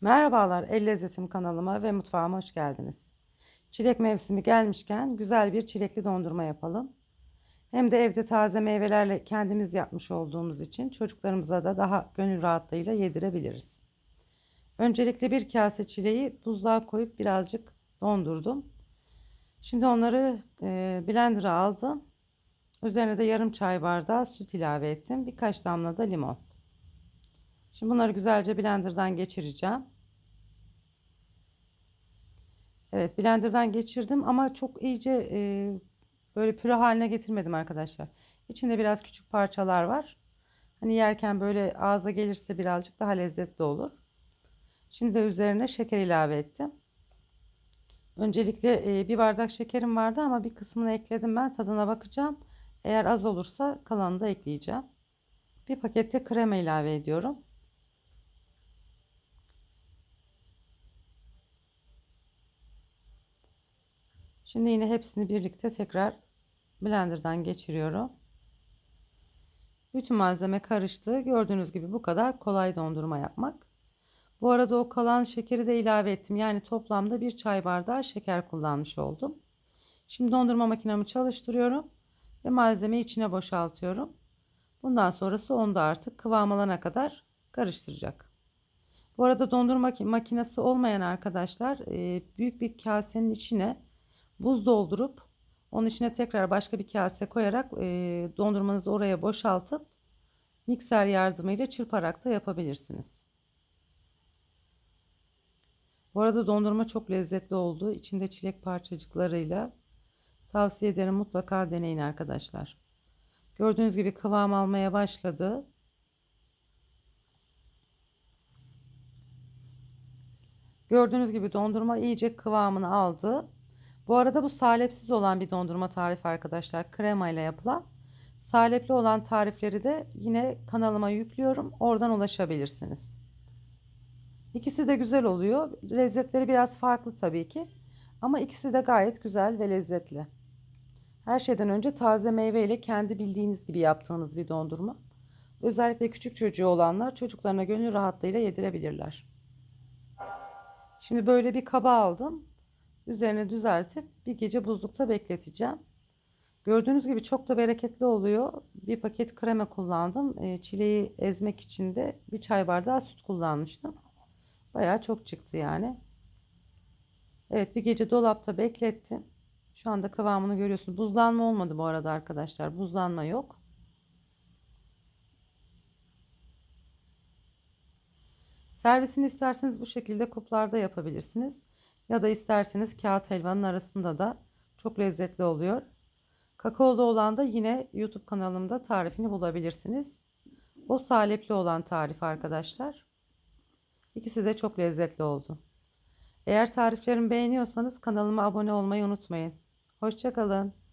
Merhabalar, El Lezzetim kanalıma ve mutfağıma hoş geldiniz. Çilek mevsimi gelmişken güzel bir çilekli dondurma yapalım. Hem de evde taze meyvelerle kendimiz yapmış olduğumuz için çocuklarımıza da daha gönül rahatlığıyla yedirebiliriz. Öncelikle bir kase çileği buzluğa koyup birazcık dondurdum. Şimdi onları e, blender'a aldım. Üzerine de yarım çay bardağı süt ilave ettim. Birkaç damla da limon. Şimdi bunları güzelce blenderdan geçireceğim. Evet blenderdan geçirdim ama çok iyice e, böyle püre haline getirmedim arkadaşlar. İçinde biraz küçük parçalar var. Hani yerken böyle ağza gelirse birazcık daha lezzetli olur. Şimdi de üzerine şeker ilave ettim. Öncelikle e, bir bardak şekerim vardı ama bir kısmını ekledim ben tadına bakacağım. Eğer az olursa kalanını da ekleyeceğim. Bir pakette krema ilave ediyorum. Şimdi yine hepsini birlikte tekrar blenderdan geçiriyorum. Bütün malzeme karıştı. Gördüğünüz gibi bu kadar kolay dondurma yapmak. Bu arada o kalan şekeri de ilave ettim. Yani toplamda bir çay bardağı şeker kullanmış oldum. Şimdi dondurma makinemi çalıştırıyorum ve malzemeyi içine boşaltıyorum. Bundan sonrası onda artık kıvam alana kadar karıştıracak. Bu arada dondurma makinesi olmayan arkadaşlar büyük bir kasenin içine buz doldurup onun içine tekrar başka bir kase koyarak e, dondurmanızı oraya boşaltıp mikser yardımıyla çırparak da yapabilirsiniz. Bu arada dondurma çok lezzetli oldu. İçinde çilek parçacıklarıyla tavsiye ederim mutlaka deneyin arkadaşlar. Gördüğünüz gibi kıvam almaya başladı. Gördüğünüz gibi dondurma iyice kıvamını aldı. Bu arada bu salepsiz olan bir dondurma tarifi arkadaşlar. Krema ile yapılan. Salepli olan tarifleri de yine kanalıma yüklüyorum. Oradan ulaşabilirsiniz. İkisi de güzel oluyor. Lezzetleri biraz farklı tabii ki. Ama ikisi de gayet güzel ve lezzetli. Her şeyden önce taze meyve ile kendi bildiğiniz gibi yaptığınız bir dondurma. Özellikle küçük çocuğu olanlar çocuklarına gönül rahatlığıyla yedirebilirler. Şimdi böyle bir kaba aldım. Üzerine düzeltip bir gece buzlukta bekleteceğim. Gördüğünüz gibi çok da bereketli oluyor. Bir paket krema kullandım. E, çileği ezmek için de bir çay bardağı süt kullanmıştım. Baya çok çıktı yani. Evet bir gece dolapta beklettim. Şu anda kıvamını görüyorsunuz. Buzlanma olmadı bu arada arkadaşlar. Buzlanma yok. Servisini isterseniz bu şekilde kuplarda yapabilirsiniz. Ya da isterseniz kağıt helvanın arasında da çok lezzetli oluyor. Kakaolu olan da yine YouTube kanalımda tarifini bulabilirsiniz. O salepli olan tarif arkadaşlar. İkisi de çok lezzetli oldu. Eğer tariflerimi beğeniyorsanız kanalıma abone olmayı unutmayın. Hoşçakalın.